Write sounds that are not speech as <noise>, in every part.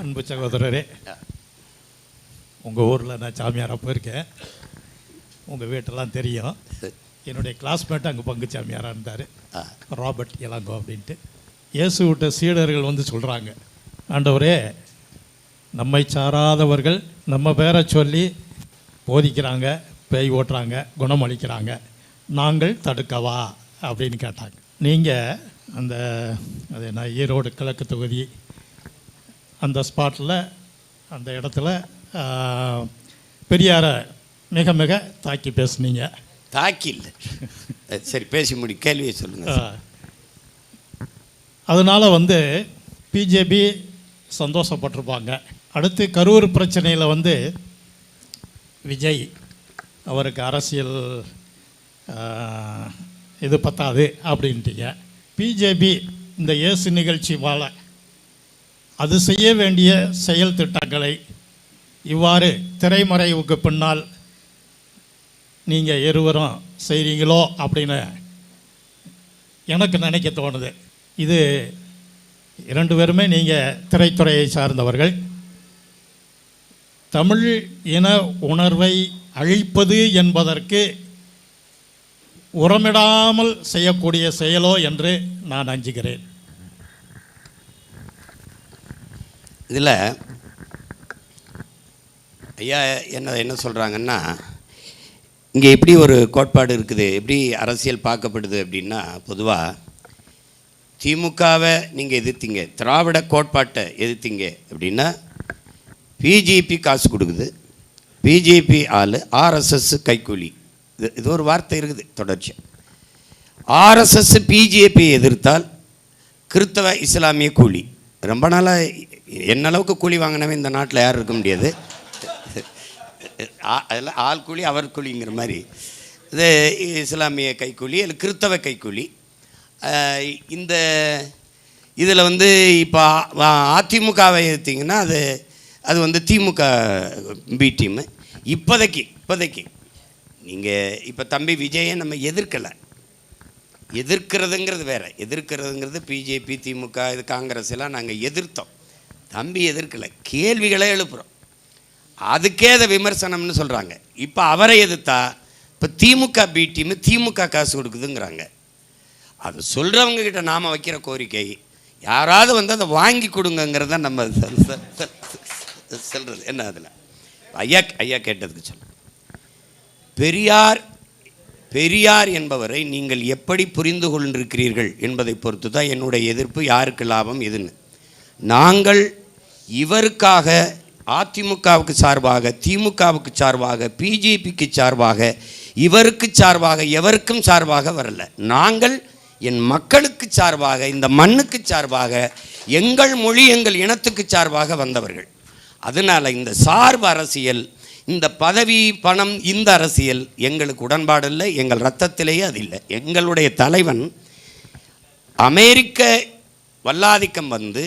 அன்பு சகோதரரே உங்கள் ஊரில் நான் சாமியாராக போயிருக்கேன். உங்கள் வீட்டெல்லாம் தெரியும். என்னுடைய கிளாஸ்மேட் அங்கே பங்கு சாமியாராக இருந்தார். ராபர்ட் இளங்கோ அப்படின்ட்டு. இயேசு விட்ட சீடர்கள் வந்து சொல்கிறாங்க ஆண்டவரே நம்மை சாராதவர்கள் நம்ம பேரை சொல்லி போதிக்கிறாங்க பேய் ஓட்டுறாங்க குணமளிக்கிறாங்க நாங்கள் தடுக்கவா? அப்படின்னு கேட்டாங்க. நீங்கள் அந்த அது என்ன ஈரோடு கிழக்கு தொகுதி அந்த ஸ்பாட்டில் அந்த இடத்துல பெரியாரை மிக மிக தாக்கி பேசுனீங்க. தாக்கி இல்லை சரி பேசி முடி கேள்வியை சொல்லுங்க. அதனால் வந்து பிஜேபி சந்தோஷப்பட்டிருப்பாங்க. அடுத்து கரூர் பிரச்சனையில் வந்து விஜய் அவருக்கு அரசியல் இது பத்தாது அப்படின்ட்டீங்க. பிஜேபி இந்த இயேசு நிகழ்ச்சி வாழ அது செய்ய வேண்டிய செயல் திட்டங்களை இவ்வாறு திரைமறைவுக்கு பின்னால் நீங்கள் இருவரும் செய்கிறீங்களோ அப்படின்னு எனக்கு நினைக்க தோணுது. இது இரண்டு பேருமே நீங்கள் திரைத்துறையை சார்ந்தவர்கள். தமிழ் இன உணர்வை அழிப்பது என்பதற்கு உரமிடாமல் செய்யக்கூடிய செயலோ என்று நான் அஞ்சுகிறேன். இதில் ஐயா என்ன என்ன சொல்கிறாங்கன்னா இங்கே எப்படி ஒரு கோட்பாடு இருக்குது எப்படி அரசியல் பார்க்கப்படுது அப்படின்னா பொதுவாக திமுகவை நீங்கள் எதிர்த்தீங்க திராவிட கோட்பாட்டை எதிர்த்தீங்க அப்படின்னா பிஜேபி காசு கொடுக்குது பிஜேபி ஆள் ஆர்எஸ்எஸ் கைக்கூலி. இது இது ஒரு வார்த்தை இருக்குது தொடர்ச்சி. ஆர்எஸ்எஸ் பிஜேபி எதிர்த்தால் கிறித்தவ இஸ்லாமிய கூலி. ரொம்ப நாளாக என்ன அளவுக்கு கூலி வாங்கினவன் இந்த நாட்டில் யாரும் இருக்க முடியாது. ஆ- ஆள் கூலி அவர் கூலிங்கிற மாதிரி. இது இஸ்லாமிய கைக்கூலி இல்லை கிறித்தவ கைக்கூலி. இந்த இதில் வந்து இப்போ அதிமுகவை எடுத்திங்கன்னா அது அது வந்து திமுக பி டீமு. இப்போதைக்கு இப்போதைக்கு. நீங்கள் இப்போ தம்பி விஜயை நம்ம எதிர்க்கலை. எதிர்க்கிறதுங்கிறது வேறு. எதிர்க்கிறதுங்கிறது பிஜேபி திமுக இது காங்கிரஸ் எல்லாம் நாங்கள் எதிர்த்தோம். தம்பி எதிர்க்கலை. கேள்விகளே எழுப்புகிறோம் அதுக்கே அதை விமர்சனம்னு சொல்கிறாங்க இப்போ அவரை எதிர்த்தா இப்போ திமுக பி டீம் திமுக காசு கொடுக்குதுங்கிறாங்க. அது சொல்கிறவங்க கிட்ட நாம் வைக்கிற கோரிக்கை யாராவது வந்து அதை வாங்கி கொடுங்கங்கிறத நம்ம சொல்கிறது என்ன அதில்? ஐயா ஐயா கேட்டதுக்கு சொல்கிறேன் பெரியார் பெரியார் என்பவரை நீங்கள் எப்படி புரிந்து கொண்டிருக்கிறீர்கள் என்பதை பொறுத்து தான் என்னுடைய எதிர்ப்பு யாருக்கு லாபம் எதுன்னு. நாங்கள் இவருக்காக அதிமுகவுக்கு சார்பாக திமுகவுக்கு சார்பாக பிஜேபிக்கு சார்பாக இவருக்கு சார்பாக எவருக்கும் சார்பாக வரல. நாங்கள் என் மக்களுக்கு சார்பாக இந்த மண்ணுக்கு சார்பாக எங்கள் மொழி எங்கள் இனத்துக்கு சார்பாக வந்தவர்கள். அதனால் இந்த சார்பு அரசியல் இந்த பதவி பணம் இந்த அரசியல் எங்களுக்கு உடன்பாடு இல்லை எங்கள் ரத்தத்திலேயே அது இல்லை. எங்களுடைய தலைவன் அமெரிக்க வல்லாதிக்கம் வந்து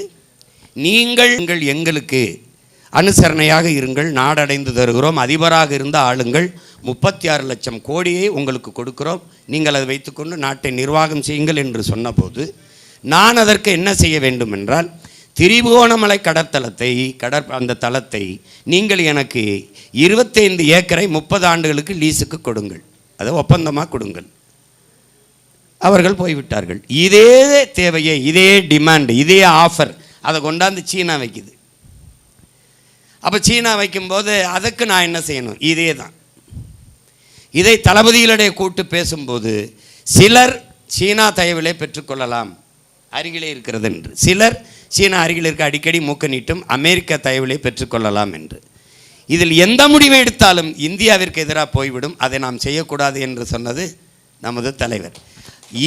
நீங்கள் எங்களுக்கு அனுசரணையாக இருங்கள் நாடடைந்து தருகிறோம் அதிபராக இருந்த ஆளுங்கள் முப்பத்தி ஆறு லட்சம் கோடியை உங்களுக்கு கொடுக்கிறோம் நீங்கள் அதை வைத்துக்கொண்டு நாட்டை நிர்வாகம் செய்யுங்கள் என்று சொன்னபோது நான் அதற்கு என்ன செய்ய வேண்டும் என்றால் திரிபுவனமலை கடற்தலத்தை கடற் அந்த தளத்தை நீங்கள் எனக்கு இருபத்தைந்து ஏக்கரை முப்பது ஆண்டுகளுக்கு லீஸுக்கு கொடுங்கள். அதை ஒப்பந்தமாக கொடுங்கள். அவர்கள் போய்விட்டார்கள். இதே தேவையை இதே டிமாண்ட் இதே ஆஃபர் அதை கொண்டாந்து சீனா வைக்குது. அப்போ சீனா வைக்கும்போது அதுக்கு நான் என்ன செய்யணும்? இதே தான் இதை தளபதிகளிடையே கூட்டு பேசும்போது சிலர் சீனா தயவிலே பெற்றுக்கொள்ளலாம். அருகிலே இருக்கிறது என்று. சிலர் சீனா அருகில் இருக்க அடிக்கடி மூக்க நீட்டும் அமெரிக்க தயவிலே பெற்றுக்கொள்ளலாம் என்று. இதில் எந்த முடிவை எடுத்தாலும் இந்தியாவிற்கு எதிராக போய்விடும். அதை நாம் செய்யக்கூடாது என்று சொன்னது நமது தலைவர்.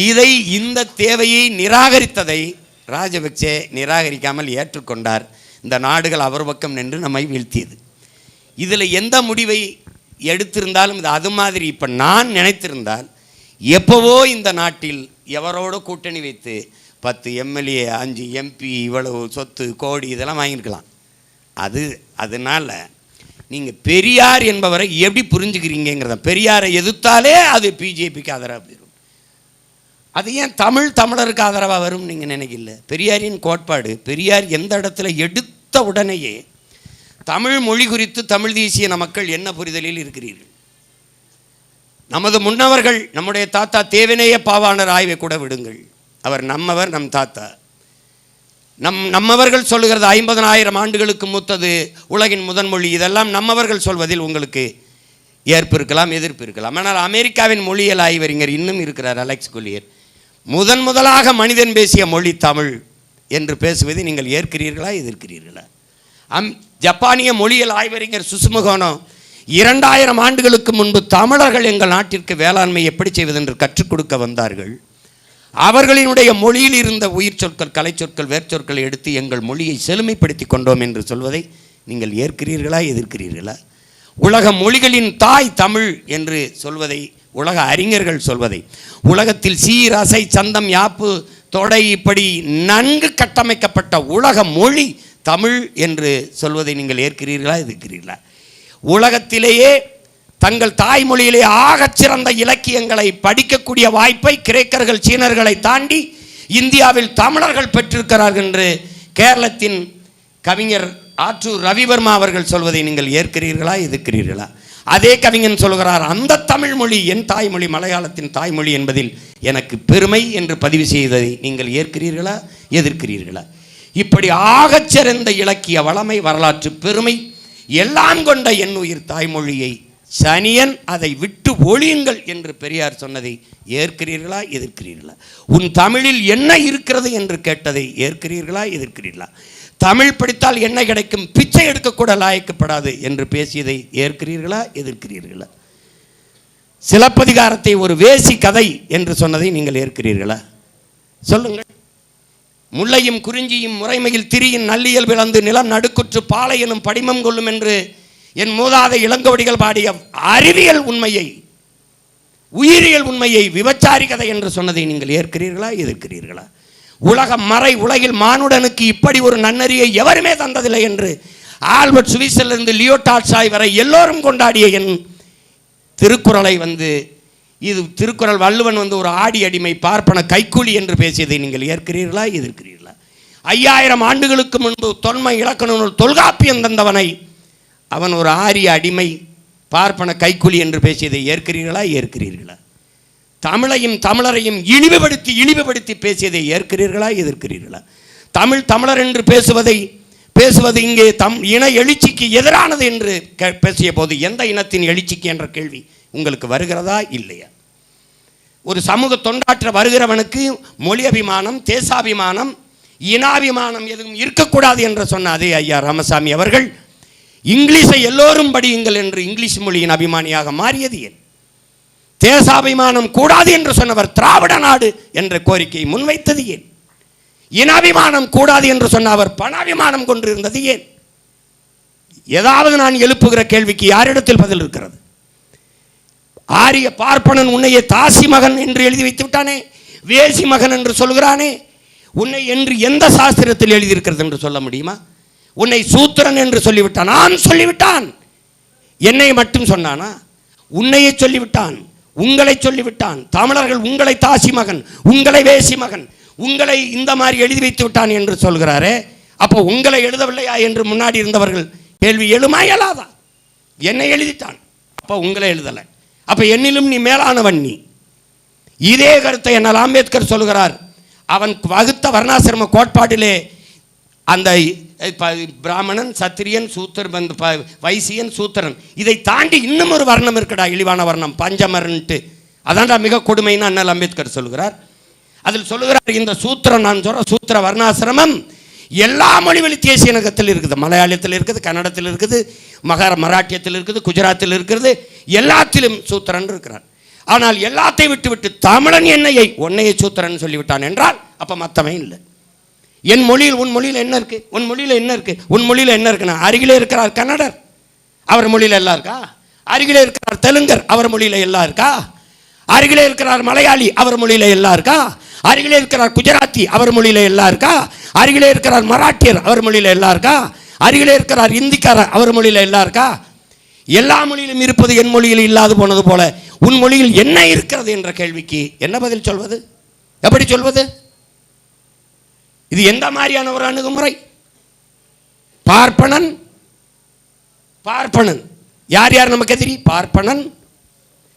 இதை இந்த தேவையை நிராகரித்ததை ராஜபக்சே நிராகரிக்காமல் ஏற்றுக்கொண்டார். இந்த நாடுகள் அவர் பக்கம் நின்று நம்மை வீழ்த்தியது. இதில் எந்த முடிவை எடுத்திருந்தாலும் இது அது மாதிரி இப்போ நான் நினைத்திருந்தால் எப்போவோ இந்த நாட்டில் எவரோட கூட்டணி வைத்து பத்து எம்எல்ஏ அஞ்சு எம்பி இவ்வளவு சொத்து கோடி இதெல்லாம் வாங்கியிருக்கலாம். அது அதனால் நீங்கள் பெரியார் என்பவரை எப்படி புரிஞ்சுக்கிறீங்கிறத பெரியாரை எதிர்த்தாலே அது பிஜேபிக்கு ஆதரவு. அது ஏன் தமிழ் தமிழருக்கு ஆதரவாக வரும் நீங்கள் நினைக்கல? பெரியாரின் கோட்பாடு பெரியார் எந்த இடத்துல எடுத்த உடனேயே தமிழ் மொழி குறித்து தமிழ் தேசிய மக்கள் என்ன புரிதலில் இருக்கிறீர்கள்? நமது முன்னவர்கள் நம்முடைய தாத்தா தேவனேய பாவாணர் ஆய்வை கூட விடுங்கள். அவர் நம்மவர் நம் தாத்தா. நம் நம்மவர்கள் சொல்லுகிறது ஐம்பதனாயிரம் ஆண்டுகளுக்கு மூத்தது உலகின் முதன்மொழி இதெல்லாம் நம்மவர்கள் சொல்வதில் உங்களுக்கு ஏற்பு இருக்கலாம் எதிர்ப்பு இருக்கலாம். ஆனால் அமெரிக்காவின் மொழியியல் ஆய்வறிஞர் இன்னும் இருக்கிறார் அலெக்ஸ் குலியர். முதன் முதலாக மனிதன் பேசிய மொழி தமிழ் என்று பேசுவதை நீங்கள் ஏற்கிறீர்களா எதிர்க்கிறீர்களா? அம் ஜப்பானிய மொழியியல் ஆய்வறிஞர் சுசுமுகோனோ இரண்டாயிரம் ஆண்டுகளுக்கு முன்பு தமிழர்கள் எங்கள் நாட்டிற்கு வேளாண்மை எப்படி செய்வது என்று கற்றுக் கொடுக்க வந்தார்கள். அவர்களினுடைய மொழியில் இருந்த உயிர் சொற்கள் கலை சொற்கள் வேர்ச்சொற்களை எடுத்து எங்கள் மொழியை செழுமைப்படுத்தி கொண்டோம் என்று சொல்வதை நீங்கள் ஏற்கிறீர்களா எதிர்க்கிறீர்களா? உலக மொழிகளின் தாய் தமிழ் என்று சொல்வதை உலக அறிஞர்கள் சொல்வதை. உலகத்தில் சீர் சந்தம் யாப்பு தொடை இப்படி நன்கு கட்டமைக்கப்பட்ட உலக மொழி தமிழ் என்று சொல்வதை நீங்கள் ஏற்கிறீர்களா இருக்கிறீர்களா உலகத்திலேயே தங்கள் தாய்மொழியிலே ஆகச் சிறந்த இலக்கியங்களை படிக்கக்கூடிய வாய்ப்பை கிரேக்கர்கள் சீனர்களை தாண்டி இந்தியாவில் தமிழர்கள் பெற்றிருக்கிறார்கள் என்று கேரளத்தின் கவிஞர் ஆற்றூர் ரவிவர்மா அவர்கள் சொல்வதை நீங்கள் ஏற்கிறீர்களா எதிர்க்கிறீர்களா? அதே கவிஞன் சொல்கிறார் அந்த தமிழ் மொழி என் தாய்மொழி மலையாளத்தின் தாய்மொழி என்பதில் எனக்கு பெருமை என்று பதிவு செய்ததை நீங்கள் ஏற்கிறீர்களா எதிர்க்கிறீர்களா? இப்படி ஆகச் சிறந்த இலக்கிய வளமை வரலாற்று பெருமை எல்லாம் கொண்ட என் உயிர் தாய்மொழியை சனியன் அதை விட்டு ஒழியுங்கள் என்று பெரியார் சொன்னதை ஏற்கிறீர்களா எதிர்க்கிறீர்களா? உன் தமிழில் என்ன இருக்கிறது? என்று கேட்டதை ஏற்கிறீர்களா எதிர்க்கிறீர்களா? தமிழ் படித்தால் என்ன கிடைக்கும்? பிச்சை எடுக்கக்கூட லாயக்கப்படாது. என்று பேசியதை ஏற்கிறீர்களா? எதிர்க்கிறீர்களா? சிலப்பதிகாரத்தை ஒரு வேசி கதை என்று சொன்னதை நீங்கள் ஏற்கிறீர்களா? சொல்லுங்கள். முல்லையும் குறிஞ்சியும் முறைமையில் திரியின் நல்லியல் விளந்து நிலம் நடுக்குற்று பாலை எனும் படிமம் கொள்ளும் என்று என் மூதாத இளங்கோடிகள் பாடிய அறிவியல் உண்மையை உயிரியல் உண்மையை விபச்சாரி கதை என்று சொன்னதை நீங்கள் ஏற்கிறீர்களா? எதிர்க்கிறீர்களா? உலக மறை உலகில் மானுடனுக்கு இப்படி ஒரு நன்னறியை எவருமே தந்ததில்லை என்று ஆல்பர்ட் சுவிஸிலிருந்து லியோ டால்ஸ்டாய் வரை எல்லோரும் கொண்டாடிய என் திருக்குறளை வந்து இது திருக்குறள் வள்ளுவன் வந்து ஒரு ஆடி அடிமை பார்ப்பன கைக்கூலி என்று பேசியதை நீங்கள் ஏற்கிறீர்களா? எதிர்க்கிறீர்களா? ஐயாயிரம் ஆண்டுகளுக்கு முன்பு தொன்மை இலக்கண நூல் தொல்காப்பியம் தந்தவனை அவன் ஒரு ஆரிய அடிமை பார்ப்பன கைக்கூலி என்று பேசியதை ஏற்கிறீர்களா? ஏற்கிறீர்களா? தமிழையும் தமிழரையும் இழிவுபடுத்தி இழிவுபடுத்தி பேசியதை ஏற்கிறீர்களா எதிர்க்கிறீர்களா? தமிழ் தமிழர் என்று பேசுவதை பேசுவது இங்கே தம் இன எழுச்சிக்கு எதிரானது என்று கே- பேசிய போது எந்த இனத்தின் எழுச்சிக்கு என்ற கேள்வி உங்களுக்கு வருகிறதா இல்லையா? ஒரு சமூக தொண்டாற்ற வருகிறவனுக்கு மொழி அபிமானம் தேசாபிமானம் இனாபிமானம் எதுவும் இருக்கக்கூடாது என்று சொன்ன அதே ஐயா ராமசாமி அவர்கள் இங்கிலீஷை எல்லோரும் படியுங்கள் என்று இங்கிலீஷ் மொழியின் அபிமானியாக மாறியது ஏன்? தேசாபிமானம் கூடாது என்று சொன்னவர் திராவிட நாடு என்ற கோரிக்கையை முன்வைத்தது ஏன்? இனாபிமானம் கூடாது என்று சொன்ன அவர் பணாபிமானம் கொண்டிருந்தது ஏன்? ஏதாவது நான் எழுப்புகிற கேள்விக்கு யாரிடத்தில் பதில் இருக்கிறது? ஆரிய பார்ப்பனன் உன்னையே தாசி மகன் என்று எழுதி வைத்து விட்டானே வேசி மகன் என்று சொல்கிறானே உன்னை என்று எந்த சாஸ்திரத்தில் எழுதியிருக்கிறது என்று சொல்ல முடியுமா? உன்னை சூத்திரன் என்று சொல்லிவிட்டான். நான் சொல்லிவிட்டான். என்னை மட்டும் சொன்னானா? உன்னையே சொல்லிவிட்டான். உங்களை சொல்லிவிட்டான். தமிழர்கள் உங்களை தாசி மகன் உங்களை வேசி மகன் உங்களை இந்த மாதிரி எழுதி வைத்து விட்டான் என்று சொல்கிறாரே அப்போ உங்களை எழுதவில்லையா என்று முன்னாடி இருந்தவர்கள் கேள்வி எழுமா இயலாதா? என்னை எழுதிட்டான். அப்போ உங்களை எழுதலை. அப்போ என்னிலும் நீ மேலானவன் நீ. இதே கருத்தை என்னால் அம்பேத்கர் சொல்கிறார். அவன் வகுத்த வர்ணாசிரம கோட்பாட்டிலே அந்த பிராமணன் சத்திரியன் சூத்திரன் வந்து ப- வைசியன் சூத்திரன். இதை தாண்டி இன்னும் ஒரு வர்ணம் இருக்குடா இழிவான வர்ணம். பஞ்சமரன்ட்டு. அதான்டா மிக கொடுமைன்னு அண்ணல் அம்பேத்கர் சொல்கிறார் அதில் சொல்லுகிறார் இந்த சூத்திரம் நான் சொல்ற சூத்திர வர்ணாசிரமம் எல்லா மொழி வழி தேசிய இனகத்தில் இருக்குது. மலையாளத்தில் இருக்குது கன்னடத்தில் இருக்குது மகார மராட்டியத்தில் இருக்குது குஜராத்தில் இருக்கிறது எல்லாத்திலும் சூத்திரன் இருக்கிறார். ஆனால் எல்லாத்தையும் விட்டு விட்டு தமிழன் என்னையை ஒன்னையை சூத்திரன் சொல்லிவிட்டான் என்றால் அப்போ மற்றவன் இல்லை. என் மொழியில் உன் மொழியில் என்ன இருக்கு? உன் மொழியில் என்ன இருக்கு? உன் மொழியில் என்ன இருக்குன்னா அருகிலே இருக்கிறார் கன்னடர். அவர் மொழியில் எல்லாம் இருக்கா? அருகிலே இருக்கிறார் தெலுங்கர். அவர் மொழியில் எல்லாம் இருக்கா? அருகிலே இருக்கிறார் மலையாளி. அவர் மொழியில் எல்லாம் இருக்கா? அருகிலே இருக்கிறார் குஜராத்தி. அவர் மொழியில் எல்லாம் இருக்கா? அருகிலே இருக்கிறார் மராட்டியர். அவர் மொழியில் எல்லாம் இருக்கா? அருகிலே இருக்கிறார் இந்திக்காரர். அவர் மொழியில் எல்லாம் இருக்கா? எல்லா மொழியிலும் இருப்பது என் மொழியில் இல்லாது போனது போல உன் மொழியில் என்ன இருக்கிறது என்ற கேள்விக்கு என்ன பதில் சொல்வது? எப்படி சொல்வது? இது எந்த மாதிரியான ஒரு அணுகுமுறை? பார்ப்பனன் பார்ப்பனன். யார் யார் நமக்கு எதிரி? பார்ப்பனன்.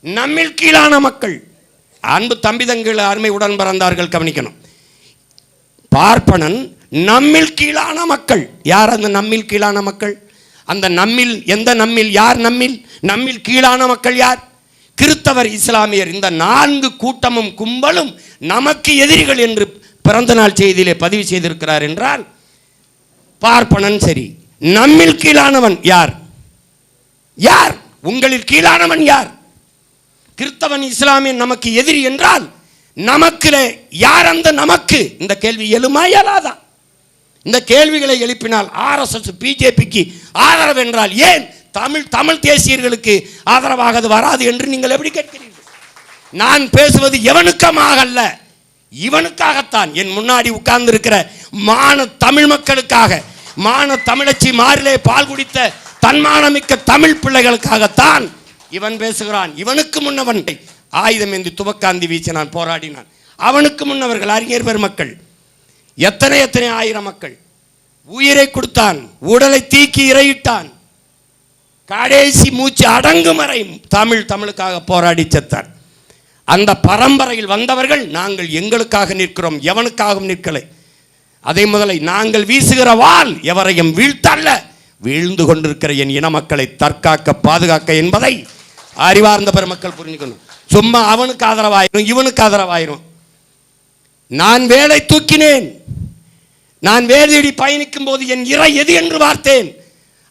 நம்மில் கீழான மக்கள். அன்பு தம்பிதங்கள் அருமை உடன் பிறந்தார்கள் கவனிக்கணும். பார்ப்பனன் நம்மில் கீழான மக்கள். யார் அந்த நம்மில் கீழான மக்கள்? அந்த நம்மில் எந்த நம்மில் யார் நம்மில்? நம்மில் கீழான மக்கள் யார்? கிறித்தவர் இஸ்லாமியர். இந்த நான்கு கூட்டமும் கும்பலும் நமக்கு எதிரிகள் என்று பிறந்த நாள் செய்தியிலே பதிவு செய்திருக்கிறார் என்றால் பார்ப்பனன் சரி. நம்மில் கீழானவன் யார்? யார்? உங்களில் கீழானவன் யார்? கிறிஸ்தவன் இஸ்லாமியன் நமக்கு எதிரி என்றால் நமக்குல யார் அந்த நமக்கு? இந்த கேள்வி எழுமா இயலாதா இந்த கேள்விகளை எழுப்பினால் ஆர்எஸ்எஸ் பிஜேபிக்கு ஆதரவு என்றால் ஏன்? தமிழ் தமிழ் தேசியர்களுக்கு ஆதரவாக அது வராது என்று நீங்கள் எப்படி கேட்கிறீர்கள்? நான் பேசுவது எவனுக்கமாக அல்ல இவனுக்காகத்தான் என் முன்னாடி உட்கார்ந்து இருக்கிற மான தமிழ் மக்களுக்காக மான தமிழச்சி மாறிலே பால் குடித்த தன்மானமிக்க தமிழ் பிள்ளைகளுக்காகத்தான் இவன் பேசுகிறான். இவனுக்கு முன்னவன். ஆயுதம் ஏந்தி துவக்காந்தி வீச்சு நான் போராடினான். அவனுக்கு முன்னவர்கள் அறிஞர் பெருமக்கள். எத்தனை எத்தனை ஆயிரம் மக்கள். உயிரை கொடுத்தான். உடலை தீக்கி இறையிட்டான். கடைசி மூச்சு அடங்கும் வரை தமிழ் தமிழுக்காக போராடி செத்தான். அந்த பரம்பரையில் வந்தவர்கள் நாங்கள் எங்களுக்காக நிற்கிறோம் எவனுக்காகவும் நிற்கலை. அதே முதலை நாங்கள் வீசுகிற வால் எவரையும் வீழ்த்தல்ல. வீழ்ந்து கொண்டிருக்கிற என் இன மக்களை தற்காக்க பாதுகாக்க என்பதை அறிவார்ந்த பெருமக்கள் புரிஞ்சுக்கணும். சும்மா அவனுக்கு ஆதரவாயிரும் இவனுக்கு ஆதரவாயிரும். நான் வேலை தூக்கினேன். நான் வேலையடி பயணிக்கும் போது என் இறை எது என்று பார்த்தேன்.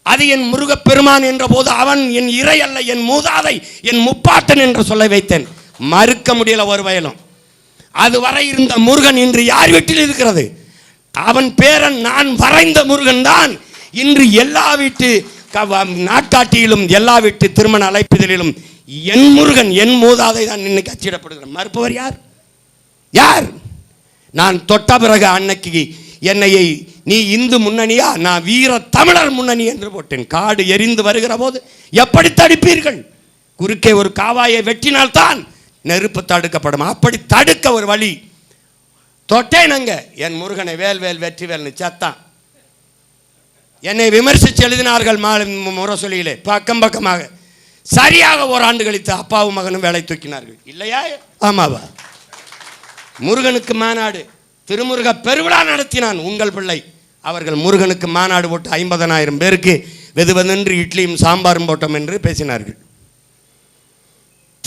அது என் முருகப் பெருமான் என்ற போது அவன் என் இறை அல்ல என் மூதாதை என் முப்பாட்டன் என்று சொல்ல வைத்தேன். மறுக்க முடியல ஒரு வயலும். அதுவரை இருந்த முருகன் இன்று யார் வீட்டில் இருக்கிறது? அவன் பேரன் நான் வரைந்த முருகன் தான். இன்று எல்லா வீட்டு க- வ- நாட்காட்டியிலும் எல்லா வீட்டு திருமண அழைப்பிதழிலும் என் முருகன் என் மூதாதை தான் இன்னைக்கு அச்சிடப்படுகிறான். மறுப்பவர் யார்? யார்? நான் தொட்ட பிறகு அன்னைக்கு என்னையை நீ இந்து முன்னணியா? நான் வீர தமிழர் முன்னணி என்று போட்டேன். காடு எரிந்து வருகிற போது எப்படி தடுப்பீர்கள்? குறுக்கே ஒரு காவாயை வெட்டினால்தான் நெருப்பு தடுக்கப்படும். அப்படி தடுக்க ஒரு வழி. தொட்டேனங்க. என் முருகனை வேல் வேல் வெற்றி வேல்னு சத்தான் என்னை விமர்சித்து எழுதினார்கள் மா- முரசொலியிலே. பக்கம் பக்கமாக. சரியாக ஒரு ஆண்டு கழித்து அப்பாவும் மகனும் வேலை தூக்கினார்கள். இல்லையா? ஆமாவா? முருகனுக்கு மாநாடு. திருமுருக பெருவிழா நடத்தினான் உங்கள் பிள்ளை. அவர்கள் முருகனுக்கு மாநாடு போட்டு ஐம்பதனாயிரம் பேருக்கு வெதுவதென்று இட்லியும் சாம்பாரும் போட்டோம் என்று பேசினார்கள்.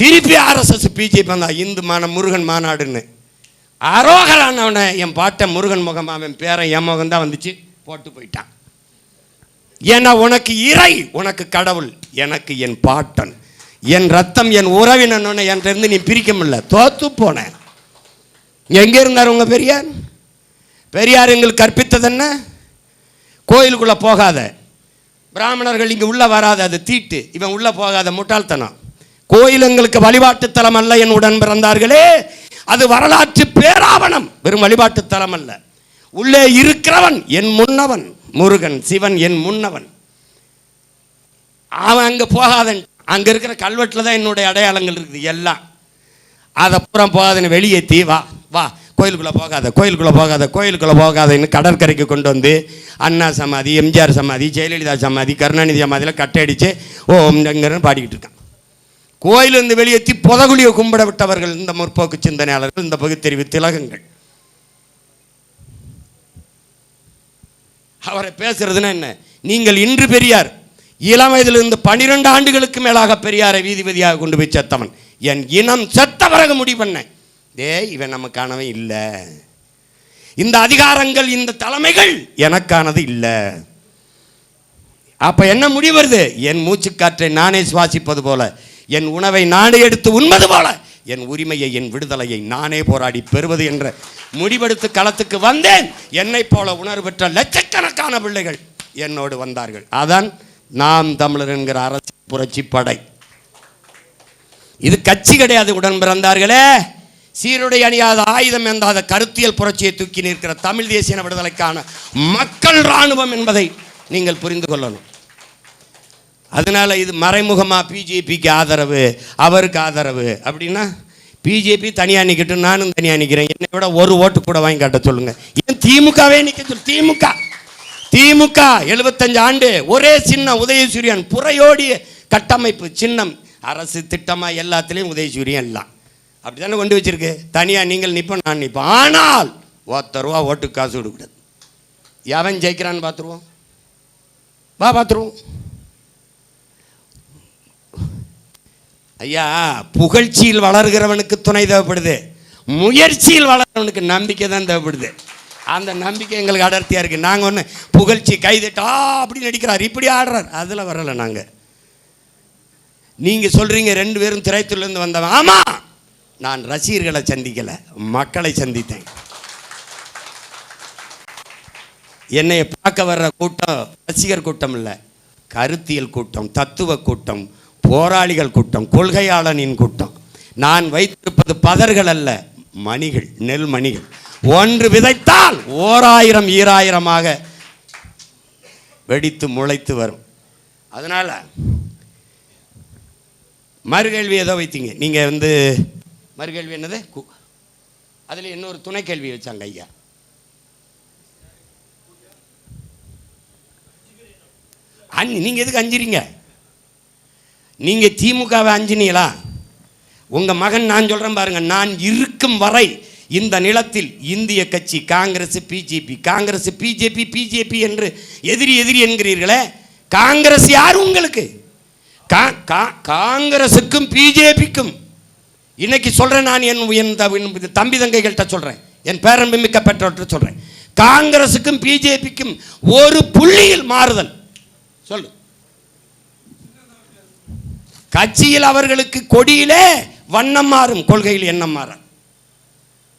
திருப்பி ஆர்எஸ்எஸ் பிஜேபி வந்தா இந்து மான முருகன் மாநாடுன்னு. அரோகரானவனை என் பாட்டை முருகன் முகம் அவன் பேரன் என் முகம் தான் வந்துச்சு போட்டு போயிட்டான். ஏன்னா உனக்கு இறை உனக்கு கடவுள் எனக்கு என் பாட்டன். என் ரத்தம் என் உறவினன் என்றிருந்து நீ பிரிக்க முடியல தோத்து போனேன் எங்கே இருந்தார் உங்கள் பெரியார்? பெரியார் எங்களுக்கு கற்பித்தது என்ன? கோயிலுக்குள்ளே போகாத. பிராமணர்கள் இங்கே உள்ளே வராத அது தீட்டு. இவன் உள்ளே போகாத முட்டாள்தனம். கோயில் எங்களுக்கு வழிபாட்டு தலம் அல்ல என் உடன் பிறந்தார்களே. அது வரலாற்று பேராவணம். வெறும் வழிபாட்டு தலம் அல்ல. உள்ளே இருக்கிறவன் என் முன்னவன். முருகன் சிவன் என் முன்னவன். அவன் அங்கே போகாதன். அங்கே இருக்கிற கல்வெட்டில் தான் என்னுடைய அடையாளங்கள் இருக்குது எல்லாம். அதை புறம் போகாதுன்னு வெளியேற்றி வா வா. கோயிலுக்குள்ளே போகாத கோயிலுக்குள்ளே போகாத கோயிலுக்குள்ளே போகாதன்னு கடற்கரைக்கு கொண்டு வந்து அண்ணா சமாதி எம்ஜிஆர் சமாதி ஜெயலலிதா சமாதி கருணாநிதி சமாதியில் கட்டடிச்சு எங்கன்னு பாடிக்கிட்டு இருக்கான். கோயிலிருந்து வெளியேற்றி புதகுழியை கும்பிட விட்டவர்கள் இந்த முற்போக்கு சிந்தனையாளர்கள் இந்த பகுத்தறிவு திலகங்கள். அவரை பேசுறதுன்னா என்ன? நீங்கள் இன்று பெரியார் இளம் வயதிலிருந்து பனிரெண்டு ஆண்டுகளுக்கு மேலாக பெரியாரை வீதிபதியாக கொண்டு போய் செத்தவன். என் இனம் செத்த பிறகு முடிவு பண்ணேன் டேய் இவன் நமக்கானவன் இல்லை. இந்த அதிகாரங்கள் இந்த தலைமைகள் எனக்கானது இல்லை. அப்ப என்ன முடிவு வருது? என் மூச்சுக்காற்றை நானே சுவாசிப்பது போல. என் உணவை நானே எடுத்து உண்பது போல. என் உரிமையை என் விடுதலையை நானே போராடி பெறுவது என்ற முடிவெடுத்து களத்துக்கு வந்தேன். என்னை போல உணர்வு பெற்ற லட்சக்கணக்கான பிள்ளைகள் என்னோடு வந்தார்கள். அதான் நாம் தமிழர் என்கிற அரசு புரட்சி படை. இது கட்சி கிடையாது உடன் பிறந்தார்களே. சீருடை அணியாத ஆயுதம் எந்தாத கருத்தியல் புரட்சியை தூக்கி நிற்கிற தமிழ் தேசிய விடுதலைக்கான மக்கள் இராணுவம் என்பதை நீங்கள் புரிந்து கொள்ளணும். அதனால இது மறைமுகமாக பிஜேபிக்கு ஆதரவு அவருக்கு ஆதரவு. அப்படின்னா பிஜேபி தனியாக நிற்கட்டும் நானும் தனியாக நிற்கிறேன் என்னை விட ஒரு ஓட்டு கூட வாங்கி காட்ட சொல்லுங்கள் ஏன் திமுகவே நிற்க சொல்லு திமுக. திமுக 75 ஆண்டு ஒரே சின்ன உதயசூரியன் புறையோடிய கட்டமைப்பு சின்னம். அரசு திட்டமாக எல்லாத்துலேயும் உதயசூரியன் எல்லாம். அப்படித்தானே கொண்டு வச்சிருக்கு? தனியாக நீங்கள் நிற்போம் நான் நிப்போம். ஆனால் ஒத்த ரூபா ஓட்டுக்கு காசு கொடுக்கூடாது எவன் ஜெயிக்கிறான்னு பார்த்துருவோம். வா பார்த்துருவோம். ஐயா புகழ்ச்சியில் வளர்கிறவனுக்கு துணை தேவைப்படுது. முயற்சியில் வளர்கிறவனுக்கு நம்பிக்கை தான் தேவைப்படுது. அந்த நம்பிக்கை எங்களுக்கு அடர்த்தியாக இருக்குது நாங்கள் ஒன்று புகழ்ச்சி கைதட்டா அப்படின்னு நடிக்கிறார். இப்படி ஆடுறார். அதில் வரலை நாங்கள் நீங்கள் சொல்கிறீங்க ரெண்டு பேரும் திரைத்துலேருந்து வந்தவன். ஆமாம் நான் ரசிகர்களை சந்திக்கலை. மக்களை சந்தித்தேன். என்னை பார்க்க வர்ற கூட்டம் ரசிகர் கூட்டம் இல்லை. கருத்தியல் கூட்டம் தத்துவ கூட்டம் போராளிகள் கூட்டம் கொள்கையாளனின் கூட்டம். நான் வைத்திருப்பது பதர்கள் அல்ல மணிகள் நெல் மணிகள். ஒன்று விதைத்தால் ஓராயிரம் ஈராயிரமாக வெடித்து முளைத்து வரும். அதனால் மறுகேள்வி ஏதோ வைத்தீங்க. நீங்கள் வந்து மறுகேள்வி என்னது? அதில் இன்னொரு துணை கேள்வி வச்சாங்க ஐயா. அஞ்சு நீங்கள் எதுக்கு அஞ்சுறீங்க? நீங்கள் திமுகவை அஞ்சினீங்களா? உங்கள் மகன் நான் சொல்கிறேன் பாருங்கள் நான் இருக்கும் வரை இந்த நிலத்தில் இந்திய கட்சி Congress BJP Congress BJP BJP என்று எதிரி எதிரி என்கிறீர்களே காங்கிரஸ் யார் உங்களுக்கு? கா- கா- காங்கிரஸுக்கும் பிஜேபிக்கும். இன்னைக்கு சொல்கிறேன் நான் என் என் தம்பி தங்கைகள்கிட்ட சொல்கிறேன் என் பேரன்பு மிக்க பெற்றோர்கிட்ட சொல்கிறேன் காங்கிரஸுக்கும் பிஜேபிக்கும் ஒரு புள்ளியில் மாறுதல். சொல்லு. கட்சியில் அவர்களுக்கு கொடியிலே வண்ணம் மாறும் கொள்கையில் எண்ணம் மாறும்.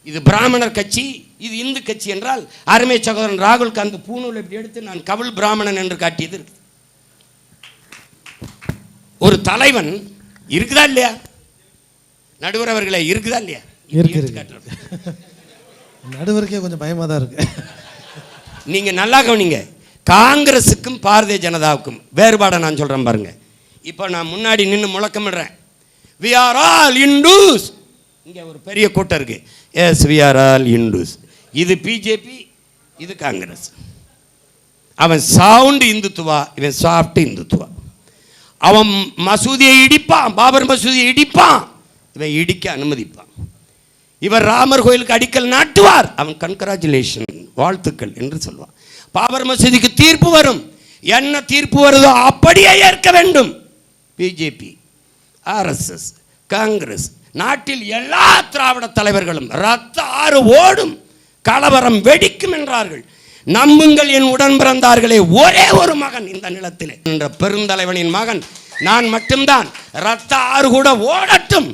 இது பிராமணர் கட்சி இது இந்து கட்சி என்றால் அருமை சகோதரன் ராகுல் காந்த் பூணூல் இப்படி எடுத்து நான் கபில் பிராமணன் என்று காட்டியது. இருக்கு ஒரு தலைவன் இருக்குதா இல்லையா? நடுவர் அவர்களே இருக்குதா இல்லையா? இருக்கு, எடுத்து இருக்கு. காட்டுறேன். நடுவருக்கே கொஞ்சம் பயமாக தான் இருக்கு. நீங்க நல்லா கவனிங்க. காங்கிரஸுக்கும் பாரதிய ஜனதாவுக்கும் வேறுபாடை நான் சொல்றேன் பாருங்க. இப்போ நான் முன்னாடி நின்று முழக்கமிடுறேன். வி ஆர் ஆல் இண்டூஸ் இங்கே ஒரு பெரிய கூட்டம் இருக்கு. Yes we are all Hindus இது பிஜேபி இது காங்கிரஸ். அவன் சவுண்டு இந்துத்துவா இவன் சாஃப்ட் இந்துத்துவா. அவன் மசூதியை இடிப்பான் பாபர் மசூதியை இடிப்பான். இவன் இடிக்க அனுமதிப்பான். இவர் ராமர் கோயிலுக்கு அடிக்கல் நாட்டுவார். அவன் கன்கிராச்சுலேஷன் வாழ்த்துக்கள் என்று சொல்வான். பாபர் மசூதிக்கு தீர்ப்பு வரும். என்ன தீர்ப்பு வருதோ அப்படியே ஏற்க வேண்டும். பிஜேபி ஆர்எஸ்எஸ் காங்கிரஸ் நாட்டில் எல்லா திராவிட தலைவர்களும் ரத்த ஆறு ஓடும் கலவரம் வெடிக்கும் என்றார்கள். நம்புங்கள் என் உடன் பிறந்தார்களே ஒரே ஒரு மகன் இந்த நிலத்திலே. என்ற பெருந்தலைவனின் மகன் நான் மட்டும்தான். ரத்த ஆறு கூட ஓடட்டும்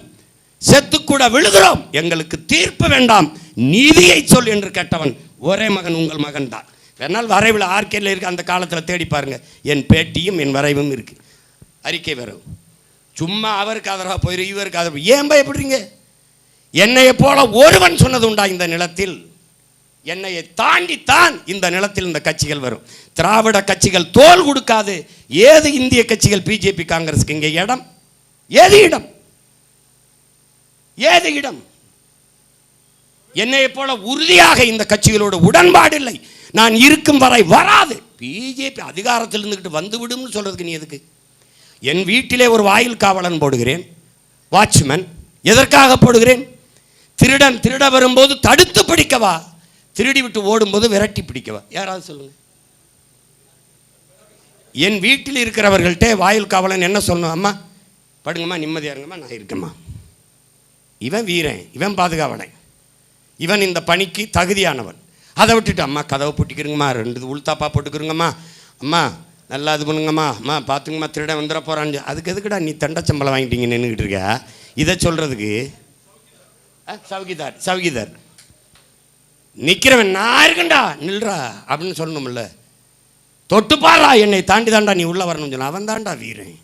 செத்து கூட விழுகிறோம். எங்களுக்கு தீர்ப்பு வேண்டாம். நீதியை சொல் என்று கேட்டவன் ஒரே மகன் உங்கள் மகன் தான் வேணால் வரைவில் ஆர்கேல இருக்க அந்த காலத்தில் தேடி பாருங்க. என் பேட்டியும் என் வரைவும் இருக்குது அறிக்கை வரும். சும்மா அவருக்கு ஆதரவாக போயிரு இவருக்கு ஆதரவு. ஏன் பயப்படுறீங்க என்னையை போல ஒருவன் சொன்னது உண்டா இந்த நிலத்தில்? என்னையை தாண்டித்தான் இந்த நிலத்தில் இந்த கட்சிகள் வரும். திராவிட கட்சிகள் தோல் கொடுக்காது. ஏது இந்திய கட்சிகள்? பிஜேபி காங்கிரஸுக்கு இங்கே இடம். ஏது இடம்? ஏது இடம்? என்னையை போல உறுதியாக இந்த கட்சிகளோட உடன்பாடு இல்லை. நான் இருக்கும் வரை வராது. பிஜேபி அதிகாரத்தில் இருந்துக்கிட்டு வந்து விடும்னு சொல்றதுக்கு நீ எதுக்கு? என் வீட்டிலே ஒரு வாயில் காவலன் போடுகிறேன் வாட்ச்மேன் எதற்காக போடுகிறேன்? திருடன் திருட வரும்போது தடுத்து பிடிக்கவா? திருடி விட்டு ஓடும்போது விரட்டி பிடிக்கவா? யாராவது சொல்லுங்க. என் வீட்டில் இருக்கிறவர்கள்ட்ட வாயில் காவலன் என்ன சொல்லணும்? அம்மா படுங்கம்மா நிம்மதியாக இருங்கம்மா நான் இருக்கேம்மா. இவன் வீரன் இவன் பாதுகாவலன். இவன் இந்த பணிக்கு தகுதியானவன். அதை விட்டுட்டு அம்மா கதவை போட்டுக்கிறங்கம்மா ரெண்டு உள்தாப்பா போட்டுக்கிறங்கம்மா அம்மா நல்லா இது பண்ணுங்கம்மா. அம்மா பார்த்துங்கம்மா திருட வந்துட போகிறான்னு அதுக்கு எதுக்குடா நீ தண்டச்சம்பளம் வாங்கிட்டீங்க நின்றுக்கிட்டு இருக்க? இதை சொல்கிறதுக்கு சவுகிதார் சவுகிதார். நிற்கிறவன் நான் இருக்கேன்டா நில்றா அப்படின்னு சொல்லணும்ல. தொட்டு என்னை தாண்டி தாண்டா நீ உள்ளே வரணும்னு சொன்ன அவன் தாண்டா வீரன்.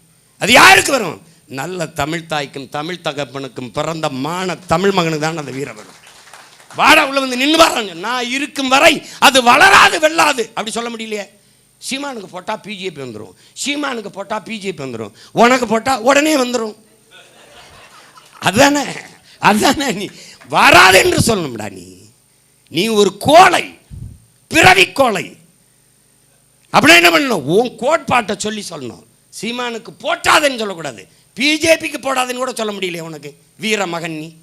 அது யாருக்கு வரும்? நல்ல தமிழ் தாய்க்கும் தமிழ் தகப்பனுக்கும் பிறந்த மான தமிழ் மகனுக்கு தான் அந்த வீரம் வரும். வாடா உள்ள வந்து நின்று வாரான்னு நான் இருக்கும் வரை அது வளராது வெல்லாது அப்படி சொல்ல முடியலையே. சீமானுக்கு போட்டால் பிஜேபி வந்துடும் சீமானுக்கு போட்டால் பிஜேபி வந்துடும் உனக்கு போட்டால் உடனே வந்துடும் அதுதானே? அதுதானே நீ? வராது என்று சொல்லணும்டா நீ. நீ ஒரு கோழை பிறவி கோழை அப்படின்னா என்ன பண்ணணும்? உன் கோட்பாட்டை சொல்லி சொல்லணும். சீமானுக்கு போட்டாதேன்னு சொல்லக்கூடாது. பிஜேபிக்கு போடாதுன்னு கூட சொல்ல முடியல உனக்கு. வீர மகன் நீ.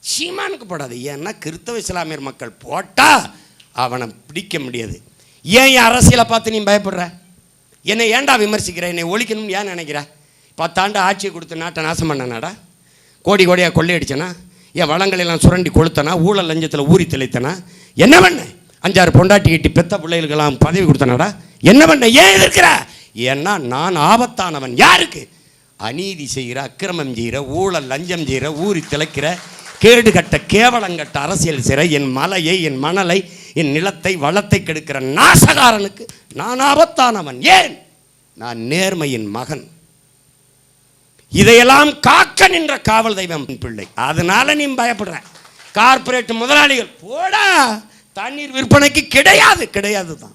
சீமானுக்கு போடாது. ஏன்னா கிறித்தவ இஸ்லாமியர் மக்கள் போட்டால் அவனை பிடிக்க முடியாது. ஏன் என் அரசியலை பார்த்து நீ பயப்படுற? என்னை ஏன்டா விமர்சிக்கிற? என்னை ஒழிக்கணும்னு ஏன் நினைக்கிற? பத்தாண்டு ஆட்சியை கொடுத்து நாட்டை நாசம் பண்ணனாடா? கோடி கோடியாக கொள்ளையடிச்சனா? என் வளங்களெல்லாம் சுரண்டி கொளுத்தனா? ஊழல் லஞ்சத்தில் ஊறி தெளித்தனா? என்ன பண்ண? அஞ்சாறு பொண்டாட்டி கட்டி பெத்த பிள்ளைகளுக்கெல்லாம் பதவி கொடுத்தனாடா? என்ன பண்ண? ஏன் எதிர்க்கிற? ஏன்னா நான் ஆபத்தானவன். யாருக்கு? அநீதி செய்கிற அக்கிரமம் செய்கிற ஊழல் லஞ்சம் செய்கிற ஊறி திளைக்கிற கேடு கட்ட கேவலங்கட்ட அரசியல் செய்கிற என் மலையை என் மணலை என் நிலத்தை வளத்தை கெடுக்கிற நாசகாரனுக்கு நான் ஆபத்தானவன். ஏன்? நான் நேர்மையின் மகன். இதையெல்லாம் காக்க நின்ற காவல் தெய்வம் பிள்ளை. அதனால நீ பயப்படுற. கார்ப்பரேட் முதலாளிகள் போடா! தண்ணீர் விற்பனைக்கு கிடையாது. கிடையாது தான்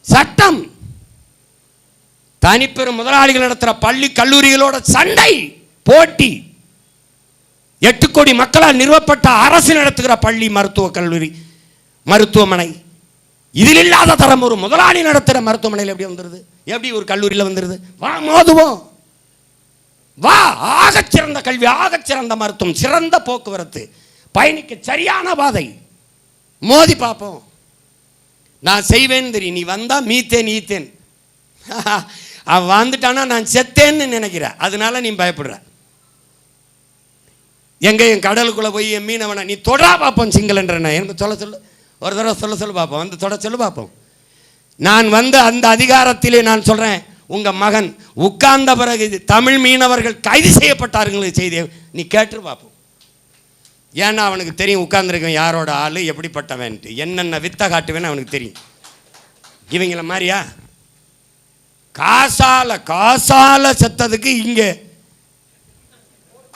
சட்டம். தனிப்பெரும் முதலாளிகள் நடத்துகிற பள்ளி கல்லூரிகளோட சண்டை போட்டி. எட்டு கோடி மக்களால் நிறுவப்பட்ட அரசு நடத்துகிற பள்ளி மருத்துவக் கல்லூரி. மருத்துவமனை. இதில் இல்லாத தரம் ஒரு முதலாளி நடத்துகிற மருத்துவமனையில் எப்படி வந்துருது? எப்படி ஒரு கல்லூரியில் வந்துருது? வா மோதுவோம். வா ஆகச்சிறந்த கல்வி ஆகச்சிறந்த மருத்துவம் சிறந்த போக்குவரத்து பயணிக்க சரியான பாதை. மோதி பார்ப்போம். நான் செய்வேன் தெரியும். நீ வந்தா மீத்தேன் ஈத்தேன். <laughs> அவன் வந்துட்டானா நான் செத்தேன்னு நினைக்கிற அதனால நீ பயப்படுற. எங்க என் கடலுக்குள்ள போய் என் மீனவனை நீ தொடரா பார்ப்போம் சிங்களன்றன. எனக்கு சொல்ல சொல்லு. ஒரு தடவை சொல்ல சொல்லு பார்ப்போம். வந்து தொட சொல்லு பார்ப்போம். நான் வந்து அந்த அதிகாரத்திலே நான் சொல்றேன் உங்க மகன் உட்கார்ந்த பிறகு தமிழ் மீனவர்கள் கைது செய்யப்பட்டார்கள் செய்தியை நீ கேட்டு பார்ப்போம். ஏன்னா அவனுக்கு தெரியும் உட்கார்ந்துருக்கேன் யாரோட ஆளு எப்படிப்பட்டவன்ட்டு. என்னென்ன வித்த காட்டுவேன்னு அவனுக்கு தெரியும். இவங்கள மாதிரியா? காசால காசால செத்ததுக்கு இங்கே.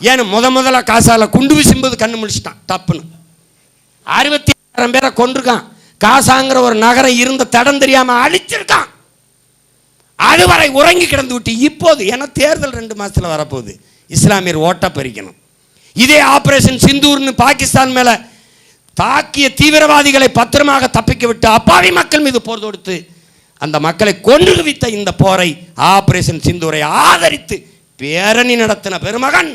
ஏன்னு முத முதல்ல காசால குண்டு விசும்போது கண்ணு முடிச்சிட்டான் தப்புன்னு. அறுபத்தி பேரை கொண்டிருக்கான் காசாங்கிற ஒரு நகரம் இருந்த தடம் தெரியாம அழிச்சிருக்கான். அதுவரை உறங்கி கிடந்து விட்டு இப்போது ஏன்னா தேர்தல் ரெண்டு மாசத்துல வரப்போகுது. இஸ்லாமியர் ஓட்ட பறிக்கணும். இதே ஆபரேஷன் சிந்தூர்னு பாகிஸ்தான் மேல தாக்கிய தீவிரவாதிகளை பத்திரமாக தப்பிக்க விட்டு அப்பாவி மக்கள் மீது போர் தொடுத்து அந்த மக்களை கொன்று குவித்த இந்த போரை ஆபரேஷன் சிந்தூரை ஆதரித்து பேரணி நடத்தின பெருமகன்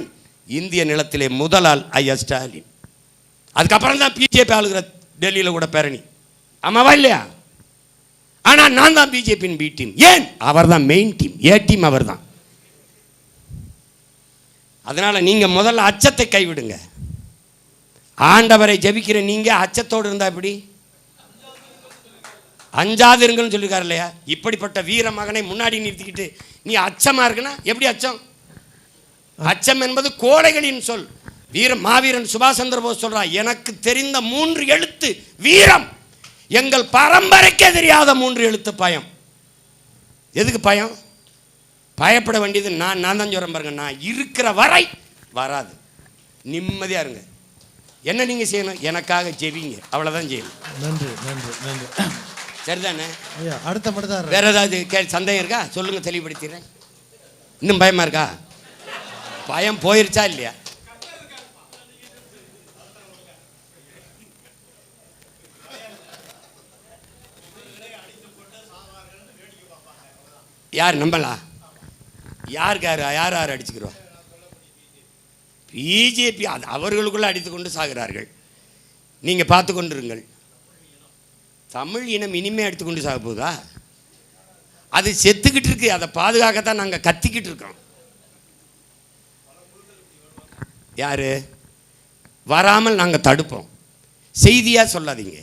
இந்திய நிலத்திலே முதலால் ஐயா ஸ்டாலின். அதுக்கப்புறம் தான் பிஜேபி ஆளுகிற டெல்லியில் கூட பேரணி. ஆமாவா இல்லையா? ஆனால் நான் தான் பிஜேபியின் பி டீம் ஏன்? அவர் தான் மெயின் டீம் ஏ டீம் அவர் தான் அதனால நீங்கள் முதல்ல அச்சத்தை கைவிடுங்க. ஆண்டவரை ஜெபிக்கிற நீங்க அச்சத்தோடு இருந்தால் எப்படி? அஞ்சாதிருங்கன்னு சொல்லியிருக்காரு இல்லையா? இப்படிப்பட்ட வீர மகனை முன்னாடி நிறுத்திக்கிட்டு நீ அச்சமாக இருக்குன்னா எப்படி அச்சம்? அச்சம் என்பது கோடைகளின் சொல். வீர மாவீரன் சுபாஷ் சந்திர போஸ் சொல்றான் எனக்கு தெரிந்த மூன்று எழுத்து வீரம். எங்கள் பரம்பரைக்கே தெரியாத மூன்று எழுத்து பயம். எதுக்கு பயம்? பயப்பட வேண்டியது நான் நான் தான் சொல்கிறேன் பாருங்க நான் இருக்கிற வரை வராது. நிம்மதியாக இருங்க. என்ன நீங்கள் செய்யணும்? எனக்காக ஜெபிங்க. அவ்வளோதான் செய்யணும். நன்றி நன்றி நன்றி. சரிதானே? அடுத்த மட்டும் வேற ஏதாவது கே சந்தேகம் இருக்கா? சொல்லுங்க தெளிவுபடுத்திடுறேன். இன்னும் பயமா இருக்கா? பயம் போயிருச்சா இல்லையா? யார் நம்பலா? யாருக்கு யார் யார் யார் அடிச்சுக்கிறோம்? பிஜேபி. அது அவர்களுக்குள்ளே அடித்து கொண்டு சாகிறார்கள். நீங்கள் பார்த்து கொண்டிருங்கள். தமிழ் இனம் இனிமே எடுத்துக்கொண்டு சாக போகுதா? அது செத்துக்கிட்டு இருக்கு. அதை பாதுகாக்கத்தான் நாங்கள் கத்திக்கிட்டு இருக்கோம். யாரு? வராமல் நாங்கள் தடுப்போம். செய்தியாக சொல்லாதீங்க.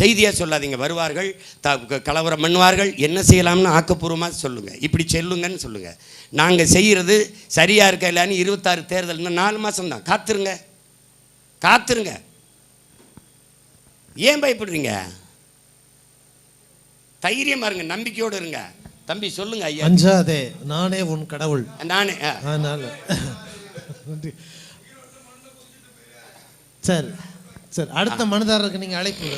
செய்தியாக சொல்லாதீங்க. வருவார்கள் த கலவரம் பண்ணுவார்கள். என்ன செய்யலாம்னு ஆக்கப்பூர்வமாக சொல்லுங்கள் இப்படி செல்லுங்கன்னு சொல்லுங்கள் நாங்கள் செய்கிறது சரியாக இருக்க இல்லைன்னு இருபத்தாறு தேர்தல் இன்னும் நாலு மாதம் தான். காத்துருங்க. காத்துருங்க. ஏன் பயப்படுறீங்க? தைரியமா இருங்க. நம்பிக்கையோடு இருங்க. தம்பி சொல்லுங்க ஐயா. அஞ்சாதே. நானே உன் கடவுள். நானே. அதனால. நன்றி. சரி. சரி அடுத்த மனுதாரருக்கு நீங்க அழைப்பு.